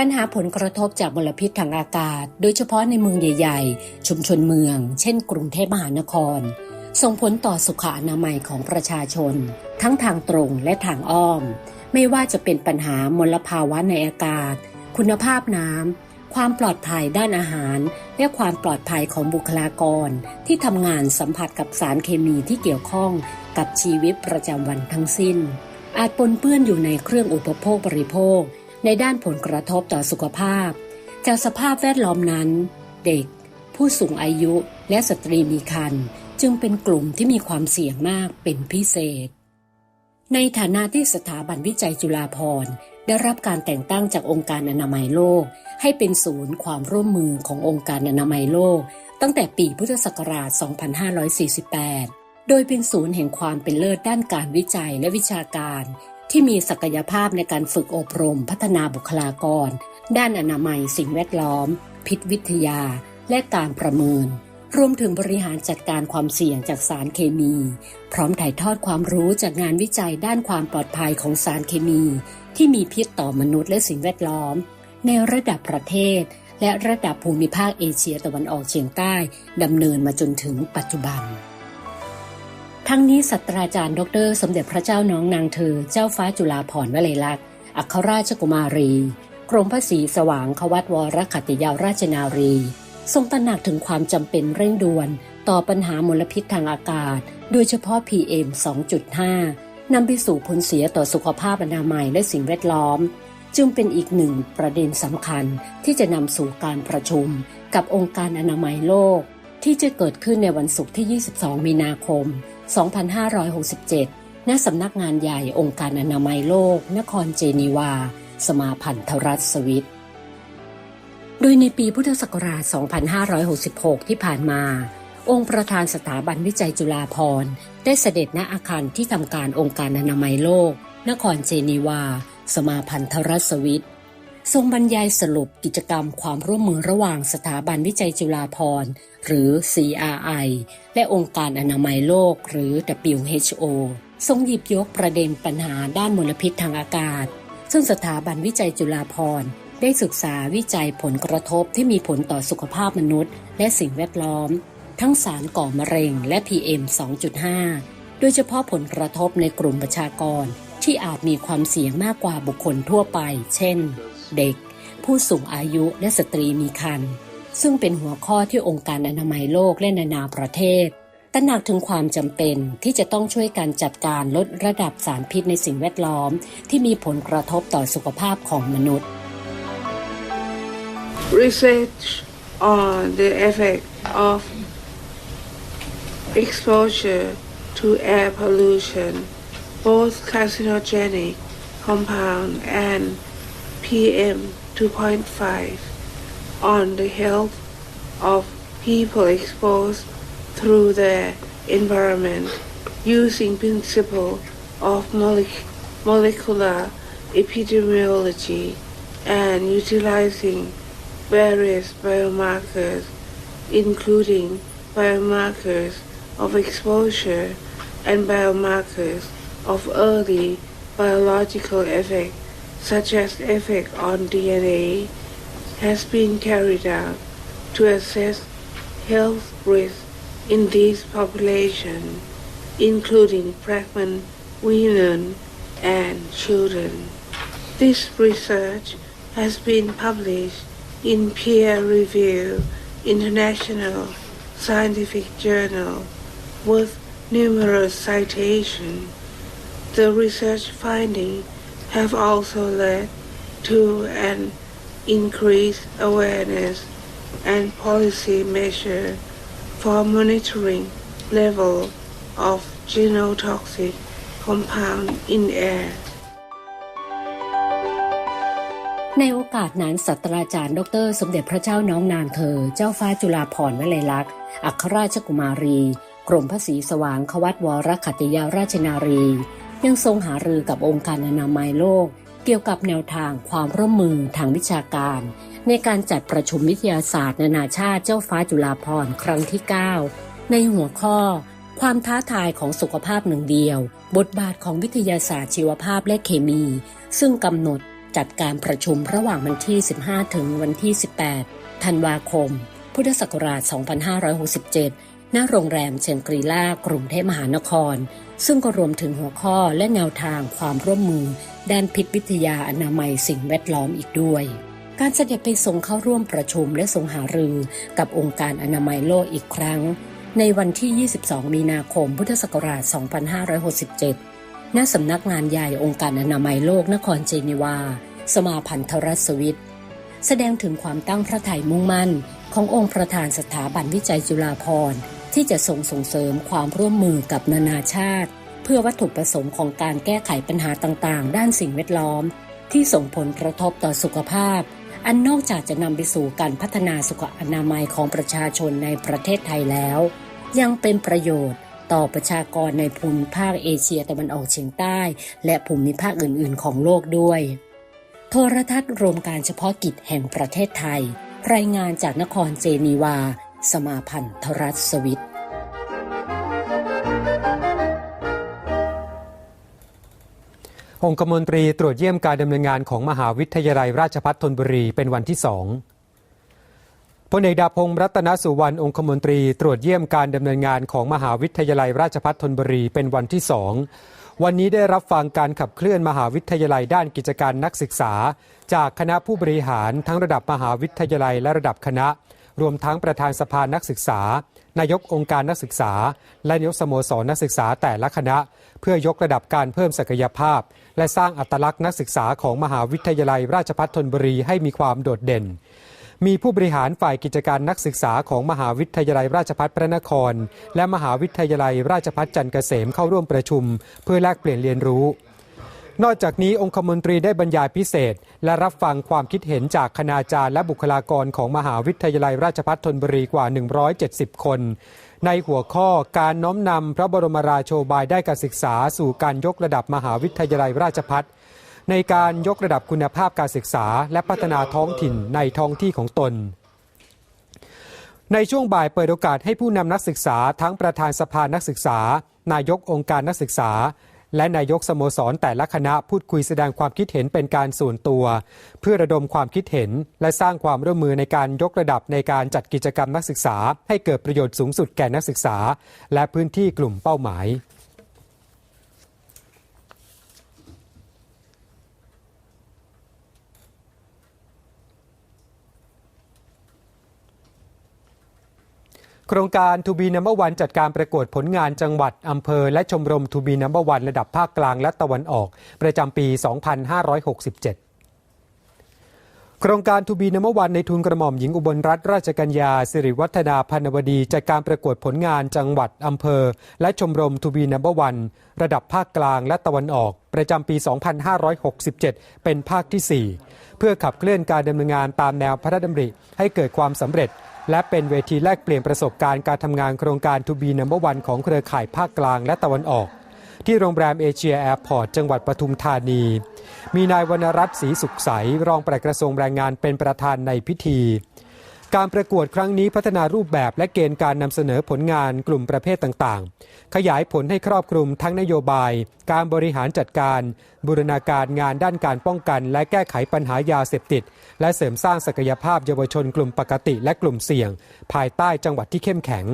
ปัญหาผลกระทบจากมลพิษทางอากาศ โดยเฉพาะในเมืองใหญ่ ๆ ชุมชนเมือง เช่น กรุงเทพมหานคร ส่งผลต่อสุขอนามัยของประชาชน ทั้งทางตรงและทางอ้อม ไม่ว่าจะเป็นปัญหามลภาวะในอากาศ คุณภาพน้ำ ความปลอดภัยด้านอาหาร และความปลอดภัยของบุคลากร ที่ทำงานสัมผัสกับสารเคมีที่เกี่ยวข้องกับชีวิตประจำวันทั้งสิ้น อาจปนเปื้อนอยู่ในเครื่องอุปโภคบริโภค ในด้านผลกระทบต่อสุขภาพ จากสภาพแวดล้อมนั้น เด็ก ผู้สูงอายุและสตรีมีครรภ์จึงเป็นกลุ่มที่มีความเสี่ยงมากเป็นพิเศษ ในฐานะที่สถาบันวิจัยจุฬาภรณ์ได้รับการแต่งตั้งจากองค์การอนามัยโลก ให้เป็นศูนย์ความร่วมมือขององค์การอนามัยโลก ตั้งแต่ปีพุทธศักราช 2548 โดยเป็นศูนย์แห่งความเป็นเลิศด้านการวิจัยและวิชาการ ที่มีศักยภาพในการฝึกอบรมพัฒนาบุคลากร ด้านอนามัยสิ่งแวดล้อม พิษวิทยา และการประเมิน รวมถึงบริหารจัดการความเสี่ยงจากสารเคมี พร้อมถ่ายทอดความรู้จากงานวิจัยด้านความปลอดภัยของสารเคมี ที่มีพิษต่อมนุษย์และสิ่งแวดล้อม ในระดับประเทศ และระดับภูมิภาคเอเชียตะวันออกเฉียงใต้ดำเนินมาจนถึงปัจจุบัน ทั้งนี้ศาสตราจารย์ดร สมเด็จพระเจ้าน้องนางเธอ เจ้าฟ้าจุฬาภรณ์วลัยลักษณ์อัครราชกุมารี กรมพระศรีสว่างควัตวรขัตติยาราชนารี ทรงตระหนักถึงความจำเป็นเร่งด่วน ต่อปัญหามลพิษทางอากาศ โดยเฉพาะ PM 2.5 นำไปสู่ผลเสียต่อสุขภาพอนามัยและสิ่งแวดล้อม จึงเป็นอีกหนึ่งประเด็นสำคัญที่จะนำสู่การประชุม กับองค์การอนามัยโลก ที่จะเกิดขึ้นในวันศุกร์ที่ 22 มีนาคม 2567 ณ สำนักงานใหญ่องค์การอนามัยโลก นครเจนีวา สมาพันธรัฐสวิต โดยในปีพุทธศักราช 2566 ที่ผ่านมา องค์ประธานสถาบันวิจัยจุฬาภรณ์ ได้เสด็จณอาคารที่ทำการองค์การอนามัยโลก นครเจนีวา สมาพันธรัฐสวิต ทรงบรรยายสรุปกิจกรรมความร่วมมือระหว่างสถาบันวิจัยจุฬาภรณ์ หรือ CRI และองค์การอนามัยโลก หรือ WHO ทรงหยิบยกประเด็นปัญหาด้านมลพิษทางอากาศ ซึ่งสถาบันวิจัยจุฬาภรณ์ได้ศึกษาวิจัยผลกระทบที่มีผลต่อสุขภาพมนุษย์ และสิ่งแวดล้อม ทั้งสารก่อมะเร็งและ PM 2.5 โดยเฉพาะผลกระทบในกลุ่มประชากร ที่อาจมีความเสี่ยงมากกว่าบุคคลทั่วไป เช่น เด็ก ผู้สูงอายุและสตรีมีครรภ์ซึ่งเป็นหัวข้อที่องค์การอนามัยโลกและนานาประเทศตระหนักถึงความจำเป็นที่จะต้องช่วยกันจัดการลดระดับสารพิษในสิ่งแวดล้อม ที่มีผลกระทบต่อสุขภาพของมนุษย์ research on the effect of exposure to air pollution, both carcinogenic compound and PM 2.5 on the health of people exposed through their environment using principle of molec- molecular epidemiology and utilizing various biomarkers, including biomarkers of exposure and biomarkers of early biological effect, such as effect on DNA, has been carried out to assess health risks in these populations, including pregnant women and children. This research has been published in peer-reviewed international scientific journal with numerous citations. The research findings have also led to an increased awareness and policy measure for monitoring level of genotoxic compound in air. ในโอกาสนั้นศาสตราจารย์ ดร สมเด็จพระเจ้าน้องนางเธอ เจ้าฟ้าจุฬาภรณ์วลัยลักษณ์ อัครราชกุมารี กรมพระศรีสว่างควัตวรขัตติยาราชนารี ยังทรงหารือกับองค์การอนามัยโลก เกี่ยวกับแนวทางความร่วมมือทางวิชาการ ในการจัดประชุมวิทยาศาสตร์ นานาชาติเจ้าฟ้าจุฬาภรณ์ครั้งที่ 9 ในหัวข้อ ความท้าทายของสุขภาพหนึ่งเดียว บทบาทของวิทยาศาสตร์ชีวภาพและเคมี ซึ่งกำหนดจัดการประชุมระหว่างวันที่ 15 ถึงวันที่ 18 ธันวาคม พุทธศักราช 2567 ณโรงแรมเชนกรีล่ากรุงเทพมหานคร ซึ่งก็รวมถึงหัวข้อและแนวทางความร่วมมือ ด้านพิษวิทยาอนามัยสิ่งแวดล้อมอีกด้วย การเสด็จไปทรงเข้าร่วมประชุมและทรงหารือกับองค์การอนามัยโลกอีกครั้ง ในวันที่ 22 มีนาคม พุทธศักราช 2567 ณ สำนักงานใหญ่องค์การอนามัยโลกนครเจนีวา สมาพันธรัฐสวิตแสดงถึงความตั้งพระทัยมุ่งมั่นขององค์ประธานสถาบันวิจัยจุฬาภรณ์ ที่จะส่งส่งเสริมความร่วมมือกับนานาชาติ เพื่อวัตถุประสงค์ของการแก้ไขปัญหาต่างๆ ด้านสิ่งแวดล้อม ที่ส่งผลกระทบต่อสุขภาพ อันนอกจากจะนำไปสู่การพัฒนาสุขอนามัยของประชาชนในประเทศไทยแล้ว ยังเป็นประโยชน์ต่อประชากรในภูมิภาคเอเชียตะวันออกเฉียงใต้ และภูมิภาคอื่น ๆ ของโลกด้วย โทรทัศน์รวมการเฉพาะกิจแห่งประเทศไทย รายงานจากนครเจนีวา สมาพันธรัฐสวิตองคมนตรีตรวจเยี่ยมการดำเนินงานของมหาวิทยาลัยราชภัฏธนบุรีเป็นวันที่สองพลเอกดาพงศ์รัตนสุวรรณองคมนตรีตรวจเยี่ยมการดำเนินงานของมหาวิทยาลัยราชภัฏธนบุรีเป็นวันที่สองวันนี้ได้รับฟังการขับเคลื่อนมหาวิทยาลัยด้านกิจการนักศึกษา จากคณะผู้บริหารทั้งระดับมหาวิทยาลัยและระดับคณะ รวมทั้งประธานสภานักศึกษา นายกองค์การนักศึกษา และนายกสโมสรนักศึกษาแต่ละคณะ เพื่อยกระดับการเพิ่มศักยภาพ และสร้างอัตลักษณ์นักศึกษาของมหาวิทยาลัยราชภัฏธนบุรีให้มีความโดดเด่น มีผู้บริหารฝ่ายกิจการนักศึกษาของมหาวิทยาลัยราชภัฏพระนคร และมหาวิทยาลัยราชภัฏจันทร์เกษมเข้าร่วมประชุม เพื่อแลกเปลี่ยนเรียนรู้ นอกจากนี้องคมนตรีได้บรรยายพิเศษ และรับฟังความคิดเห็นจากคณาจารย์และบุคลากรของมหาวิทยาลัยราชภัฏธนบุรีกว่า 170 คน ในหัวข้อการน้อมนำพระบรมราโชบายได้การศึกษา สู่การยกระดับมหาวิทยาลัยราชภัฏในการยกระดับคุณภาพการศึกษา และพัฒนาท้องถิ่นในท้องที่ของตนในช่วงบ่ายเปิดโอกาสให้ผู้นำนักศึกษาทั้งประธานสภานักศึกษา นายกองค์การนักศึกษา และนายกสโมสรแต่ละคณะพูดคุยแสดงความคิดเห็นเป็นการส่วนตัว เพื่อระดมความคิดเห็น และสร้างความร่วมมือในการยกระดับในการจัดกิจกรรมนักศึกษา ให้เกิดประโยชน์สูงสุดแก่นักศึกษา และพื้นที่กลุ่มเป้าหมาย โครงการทูบีนัมเบอร์วันจัดการประกวดผลงานจังหวัด อำเภอ และชมรมทูบีนัมเบอร์วันระดับภาคกลางและตะวันออก ประจำปี 2567โครงการทูบีนัมเบอร์วันในทุนกระหม่อมหญิงอุบลรัตนราชกัญญาสิริวัฒนาพันวดีจัดการประกวดผลงานจังหวัด อำเภอ และชมรมทูบีนัมเบอร์วันระดับภาคกลางและตะวันออก ประจำปี 2567 เป็นภาคที่ 4 เพื่อขับเคลื่อนการดำเนินงานตามแนวพระราชดำริให้เกิดความสำเร็จ และเป็นเวทีแลกเปลี่ยนประสบการณ์การทำงานโครงการทูบีนัมเบอร์วันของเครือข่ายภาคกลางและตะวันออก ที่โรงแรมเอเชียแอร์พอร์ตจังหวัดปทุมธานี มีนายวรรณรัตน์ศรีสุขใสรองปลัดกระทรวงแรงงานเป็นประธานในพิธี การประกวดครั้งนี้พัฒนารูปแบบและเกณฑ์การนำเสนอผลงานกลุ่มประเภทต่างๆ ขยายผลให้ครอบคลุมทั้งนโยบาย การบริหารจัดการ บูรณาการงานด้านการป้องกัน และแก้ไขปัญหายาเสพติด และเสริมสร้างศักยภาพเยาวชนกลุ่มปกติและกลุ่มเสี่ยง ภายใต้จังหวัดที่เข้มแข็ง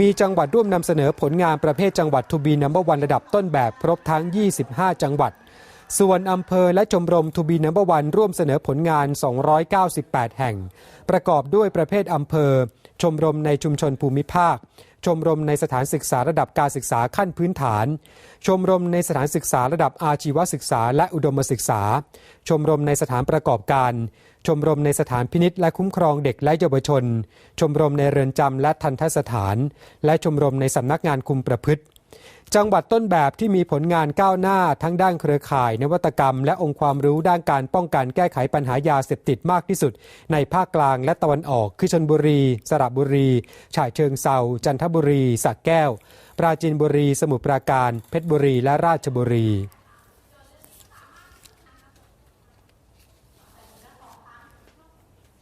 มีจังหวัดร่วมนำเสนอผลงานประเภทจังหวัดทูบีนัมเบอร์วันระดับต้นแบบครบทั้ง 25 จังหวัด ส่วนอำเภอและชมรมทูบีนัมเบอร์วันร่วมเสนอผลงาน 298 แห่ง ประกอบด้วยประเภทอำเภอ ชมรมในชุมชนภูมิภาค ชมรมในสถานศึกษาระดับการศึกษาขั้นพื้นฐาน ชมรมในสถานศึกษาระดับอาชีวศึกษาและอุดมศึกษา ชมรมในสถานประกอบการ ชมรมในสถานพินิษและคุ้มครองเด็กและเยาวชน ชมรมในเรือนจำและทันทสถาน และชมรมในสำนักงานคุมประพฤติ จังหวัดต้นแบบที่มีผลงานก้าวหน้าทั้งด้านเครือข่าย นวัตกรรม และองค์ความรู้ด้านการป้องกันแก้ไขปัญหายาเสพติดมากที่สุด ในภาคกลางและตะวันออก คือชนบุรี สระบุรี ฉะเชิงเซาจันทบุรีสระแก้ว ปราจีนบุรี สมุทรปราการ เพชรบุรี และราชบุรี